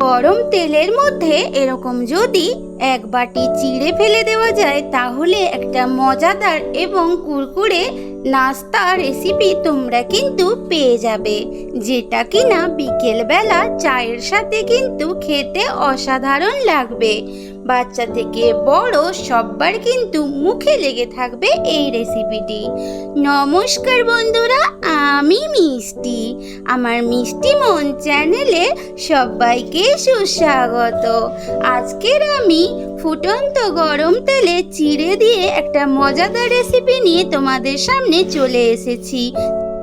গরম তেলের মধ্যে এরকম যদি এক বাটি চিড়ে ফেলে দেওয়া যায়, তাহলে একটা মজাদার এবং কুরকুরে নাস্তা রেসিপি তোমরা কিন্তু পেয়ে যাবে। যেটা কিনা বিকেলবেলা চায়ের সাথে কিন্তু খেতে অসাধারণ লাগবে। বাচ্চা থেকে বড় সব্বার কিন্তু মুখে লেগে থাকবে এই রেসিপিটি। নমস্কার বন্ধুরা, আমি মিষ্টি। আমার মিষ্টি মন চ্যানেলে সবাইকে সুস্বাগত। আজকের আমি ফুটন্ত গরম তেলে চিড়ে দিয়ে একটা মজাদার রেসিপি নিয়ে তোমাদের সামনে চলে এসেছি।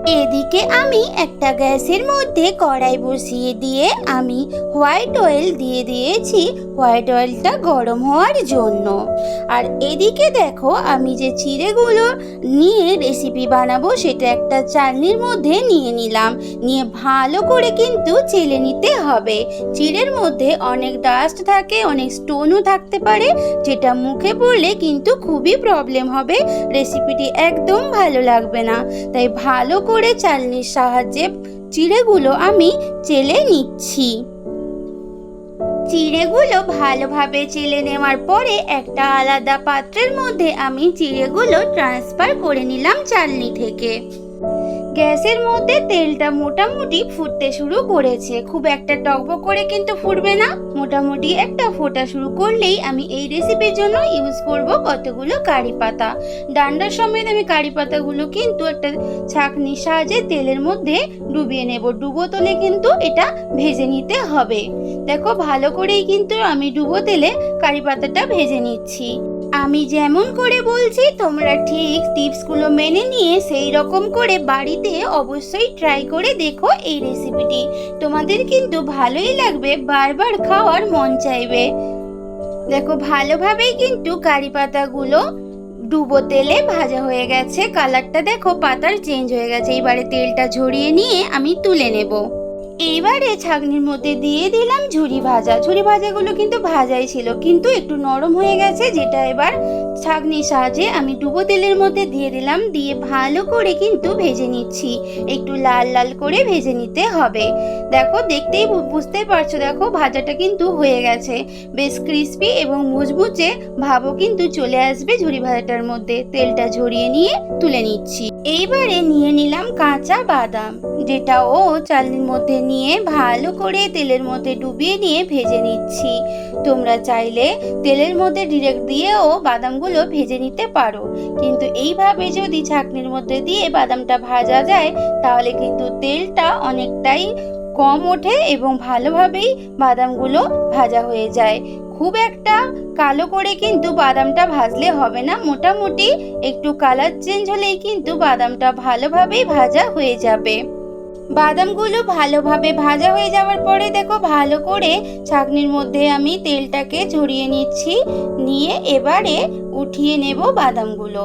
এদিকে আমি একটা গ্যাসের মধ্যে কড়াই বসিয়ে দিয়ে আমি হোয়াইট অয়েল দিয়ে দিয়েছি। হোয়াইট অয়েলটা গরম হওয়ার জন্য। আর এদিকে দেখো, আমি যে চিড়েগুলো নিয়ে রেসিপি বানাবো, সেটা একটা চালনির মধ্যে নিয়ে নিলাম। নিয়ে ভালো করে কিন্তু চেলে নিতে হবে। চিড়ের মধ্যে অনেক ডাস্ট থাকে, অনেক স্টোনও থাকতে পারে, যেটা মুখে পড়লে কিন্তু খুবই প্রবলেম হবে। রেসিপিটি একদম ভালো লাগবে না। তাই ভালো করে চালনির সাহায্যে চিড়েগুলো আমি চেলে নিচ্ছি। চিড়েগুলো ভালোভাবে চেলে নেওয়ার পরে একটা আলাদা পাত্রের মধ্যে আমি চিড়েগুলো ট্রান্সফার করে নিলাম চালনি থেকে। গ্যাসের মধ্যে তেলটা মোটামুটি ফুটতে শুরু করেছে। খুব একটা টকবক করে কিন্তু ফুটবে না। মোটামুটি একটা ফোটা শুরু করলেই আমি এই রেসিপির জন্য ইউজ করব কতগুলো কারি পাতা। ডান্ডার সমেত আমি কারি পাতাগুলো কিন্তু একটা ছাঁকনির সাহায্যে তেলের মধ্যে ডুবিয়ে নেব। ডুবো তলে কিন্তু এটা ভেজে নিতে হবে। দেখো ভালো করেই কিন্তু আমি ডুবো তেলে কারি পাতাটা ভেজে নিচ্ছি। আমি যেমন করে বলছি, তোমরা ঠিক টিপসগুলো মেনে নিয়ে সেই রকম করে বাড়িতে অবশ্যই ট্রাই করে দেখো এই রেসিপিটি তোমাদের কিন্তু ভালোই লাগবে, বারবার খাওয়ার মন চাইবে। দেখো, ভালোভাবেই কিন্তু কারি পাতাগুলো ডুবো তেলে ভাজা হয়ে গেছে। কালারটা দেখো, পাতার চেঞ্জ হয়ে গেছে। এবারে তেলটা ঝরিয়ে নিয়ে আমি তুলে নেব। এইবারে ছাগনির মধ্যে দিয়ে দিলাম ঝুরি ভাজা। ঝুরি ভাজাগুলো কিন্তু ভাজাই ছিল, কিন্তু একটু নরম হয়ে গেছে, যেটা এবার ছাগনির সাহায্যে আমি ডুবো তেলের মধ্যে দিয়ে দিলাম, দিয়ে ভালো করে কিন্তু ভেজে নিচ্ছি। একটু লাল লাল করে ভেজে নিতে হবে। দেখো, দেখতেই বু- বুঝতেই পারছ, দেখো, ভাজাটা কিন্তু হয়ে গেছে। বেশ ক্রিস্পি এবং মুচমুচে ভাবও কিন্তু চলে আসবে ঝুরি ভাজাটার মধ্যে। তেলটা ঝরিয়ে নিয়ে তুলে নিচ্ছি। এইবারে নিয়ে নিলাম কাঁচা বাদাম, যেটা ও চালনির মধ্যে নিয়ে ভালো করে তেলের মধ্যে ডুবিয়ে নিয়ে ভেজে নিচ্ছি। তোমরা চাইলে তেলের মধ্যে ডিরেক্ট দিয়েও বাদামগুলো ভেজে নিতে পারো। কিন্তু এইভাবে যদি ছাঁকনির মধ্যে দিয়ে বাদামটা ভাজা যায়, তাহলে কিন্তু তেলটা অনেকটাই কম ওঠে এবং ভালোভাবেই বাদামগুলো ভাজা হয়ে যায়। খুব একটা কালো করে কিন্তু বাদামটা ভাজলে হবে না। মোটামুটি একটু কালার চেঞ্জ হলেই কিন্তু বাদামটা ভালোভাবেই ভাজা হয়ে যাবে। বাদামগুলো ভালোভাবে ভাজা হয়ে যাওয়ার পরে দেখো ভালো করে ছাকনির মধ্যে আমি তেলটাকে ঝরিয়ে নিচ্ছি। নিয়ে এবারে উঠিয়ে নেব বাদামগুলো।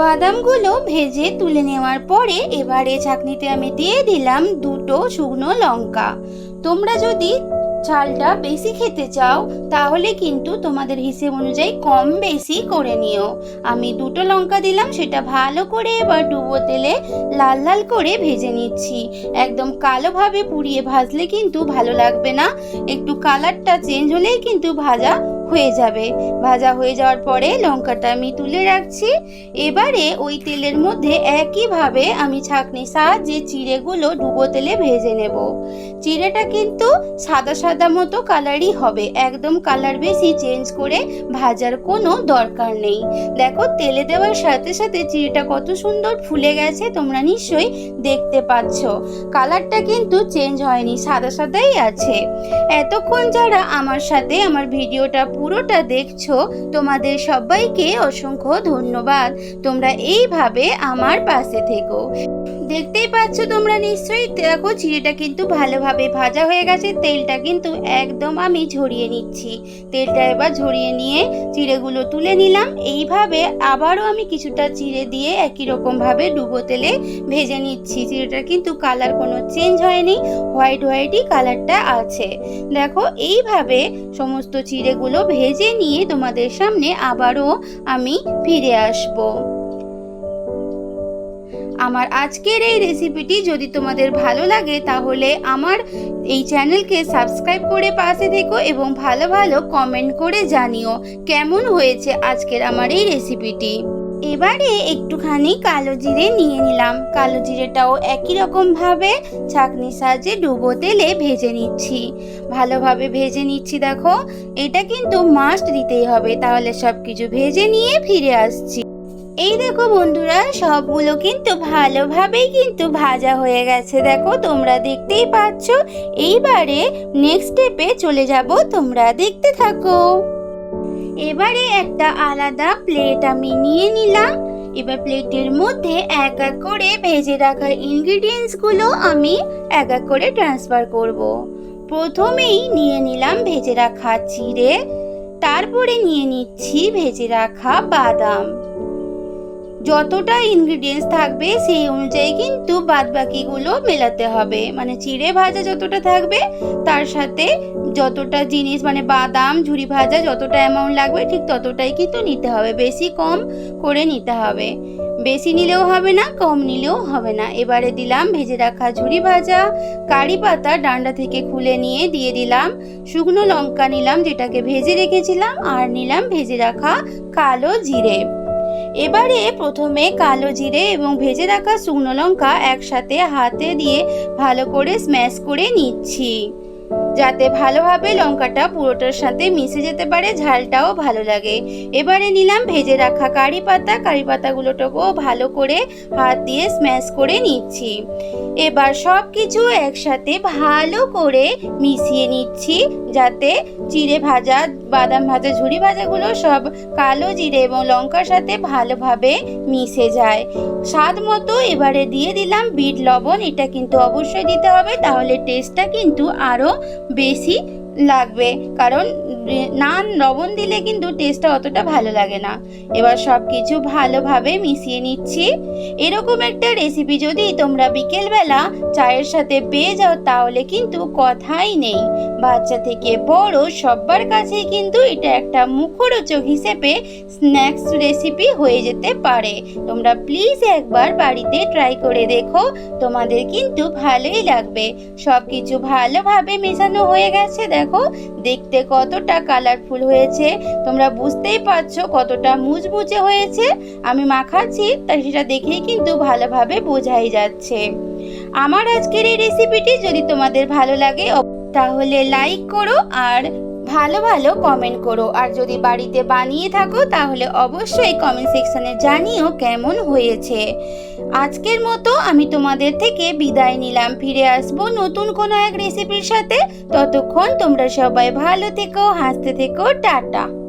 বাদামগুলো ভেজে তুলে নেওয়ার পরে এবারে ছাকনিতে আমি দিয়ে দিলাম দুটো শুকনো লঙ্কা। তোমরা যদি ঝালটা বেশি খেতে চাও, তাহলে কিন্তু তোমাদের হিসেব অনুযায়ী কম বেশি করে নিও। আমি দুটো লঙ্কা দিলাম, সেটা ভালো করে এবার ডুবো তেলে লাল লাল করে ভেজে নিচ্ছি। একদম কালোভাবে পুড়িয়ে ভাজলে কিন্তু ভালো লাগবে না। একটু কালারটা চেঞ্জ হলেই কিন্তু ভাজা হয়ে যাবে। ভাজা হয়ে যাওয়ার পরে লঙ্কাটা আমি তুলে রাখছি। এবারে ওই তেলের মধ্যে একইভাবে আমি ছাঁকনির সাহায্যে চিড়েগুলো ডুবো তেলে ভেজে নেব। চিড়েটা কিন্তু সাদা সাদা মতো কালারই হবে। একদম কালার বেশি চেঞ্জ করে ভাজার কোনো দরকার নেই। দেখো, তেলে দেওয়ার সাথে সাথে চিড়েটা কত সুন্দর ফুলে গেছে, তোমরা নিশ্চয়ই দেখতে পাচ্ছ। কালারটা কিন্তু চেঞ্জ হয়নি, সাদা সাদাই আছে। এতক্ষণ যারা আমার সাথে আমার ভিডিওটা পুরোটা দেখছ তোমাদের সবাইকে অসংখ্য ধন্যবাদ। তোমরা এইভাবে আমার পাশে থেকো। দেখতেই পাচ্ছ তোমরা নিশ্চয়ই। দেখো, চিড়েটা কিন্তু ভালোভাবে ভাজা হয়ে গেছে। তেলটা কিন্তু একদম আমি ঝরিয়ে নিচ্ছি। তেলটা এবার ঝরিয়ে নিয়ে চিড়েগুলো তুলে নিলাম। এইভাবে আবারও আমি কিছুটা চিড়ে দিয়ে একই রকমভাবে ডুবো তেলে ভেজে নিচ্ছি। চিড়েটার কিন্তু কালার কোনো চেঞ্জ হয়নি। হোয়াইট হোয়াইটই কালারটা আছে। দেখো, এইভাবে সমস্ত চিড়েগুলো ভেজে নিয়ে তোমাদের সামনে আবারও আমি ফিরে আসব। আমার আজকের এই রেসিপিটি যদি তোমাদের ভালো লাগে, তাহলে আমার এই চ্যানেলকে সাবস্ক্রাইব করে পাশে থেকো এবং ভালো ভালো কমেন্ট করে জানিও কেমন হয়েছে আজকের আমার এই রেসিপিটি এবারে একটুখানি কালো জিরে নিয়ে নিলাম। কালো জিরেটাও একই রকমভাবে ছাঁকনির সাহায্যে ডুবো তেলে ভেজে নিচ্ছি। ভালোভাবে ভেজে নিচ্ছি দেখো। এটা কিন্তু মাস্ট দিতেই হবে। তাহলে সব কিছু ভেজে নিয়ে ফিরে আসছি। এই দেখো বন্ধুরা, সবগুলো কিন্তু ভালোভাবেই কিন্তু ভাজা হয়ে গেছে। দেখো, তোমরা দেখতেই পাচ্ছ, এইবারে নেক্সট স্টেপে চলে যাব, তোমরা দেখতে থাকো। এবারে একটা আলাদা প্লেট আমি নিয়ে নিলাম। এবার প্লেটের মধ্যে এক এক করে ভেজে রাখা ইনগ্রিডিয়েন্টসগুলো আমি এক এক করে ট্রান্সফার করব। প্রথমেই নিয়ে নিলাম ভেজে রাখা চিড়ে তারপরে নিয়ে নিচ্ছি ভেজে রাখা বাদাম। যতটা ইনগ্রিডিয়েন্টস থাকবে সেই অনুযায়ী কিন্তু বাদ বাকিগুলো মেলাতে হবে। মানে চিড়ে ভাজা যতটা থাকবে, তার সাথে যতটা জিনিস মানে বাদাম, ঝুরি ভাজা যতটা অ্যামাউন্ট লাগবে, ঠিক ততটাই কিন্তু নিতে হবে। বেশি কম করে নিতে হবে। বেশি নিলেও হবে না, কম নিলেও হবে না। এবারে দিলাম ভেজে রাখা ঝুরি ভাজা, কারি পাতা ডান্ডা থেকে খুলে নিয়ে দিয়ে দিলাম। শুকনো লঙ্কা নিলাম, যেটাকে ভেজে রেখেছিলাম, আর নিলাম ভেজে রাখা কালো জিরে। এবারে প্রথমে কালো জিরে এবং ভেজে রাখা শুকনো লঙ্কা একসাথে হাতে দিয়ে ভালো করে স্ম্যাশ করে নিচ্ছি। যাতে ভালোভাবে লঙ্কাটা পুরোটার সাথে মিশে যেতে পারে, ঝালটাও ভালো লাগে। এবারে নিলাম ভেজে রাখা কারি পাতা। কারি পাতাগুলোটাকেও ভালো করে হাত দিয়ে স্ম্যাশ করে নিচ্ছি। এবার সব কিছু একসাথে ভালো করে মিশিয়ে নিচ্ছি, যাতে চিড়ে ভাজা, বাদাম ভাজা ঝুড়ি ভাজাগুলো সব কালো জিরে এবং লঙ্কার সাথে ভালোভাবে মিশে যায়। স্বাদ মতো এবারে দিয়ে দিলাম বিট লবণ। এটা কিন্তু অবশ্যই দিতে হবে, তাহলে টেস্টটা কিন্তু আরও বেশি লাগবে। কারণ নান লবণ দিলে কিন্তু টেস্টটা অতটা ভালো লাগে না। এবার সব কিছু ভালোভাবে মিশিয়ে নিচ্ছি। এরকম একটা রেসিপি যদি তোমরা বিকেলবেলা চায়ের সাথে পেয়ে যাও, তাহলে কিন্তু কথাই নেই। বাচ্চা থেকে বড় সবার কাছেই কিন্তু এটা একটা মুখরোচক হিসেবে স্ন্যাক্স রেসিপি হয়ে যেতে পারে। তোমরা প্লিজ একবার বাড়িতে ট্রাই করে দেখো, তোমাদের কিন্তু ভালোই লাগবে। সব কিছু ভালোভাবে মেশানো হয়ে গেছে দেখো, দেখতে কতটা কালারফুল হয়েছে। তোমরা বুঝতেই পারছ কতটা মুচমুচে হয়েছে। আমি মাখাচ্ছি, তা সেটা দেখেই কিন্তু ভালোভাবে বোঝাই যাচ্ছে। আমার আজকের এই রেসিপিটি যদি তোমাদের ভালো লাগে তাহলে লাইক করো আর ভালো ভালো কমেন্ট করো। আর যদি বাড়িতে বানিয়ে থাকো, তাহলে অবশ্যই কমেন্ট সেকশানে জানিও কেমন হয়েছে। আজকের মতো আমি তোমাদের থেকে বিদায় নিলাম। ফিরে আসব নতুন কোনো এক রেসিপির সাথে। ততক্ষণ তোমরা সবাই ভালো থেকো, হাসতে থেকো, টাটা।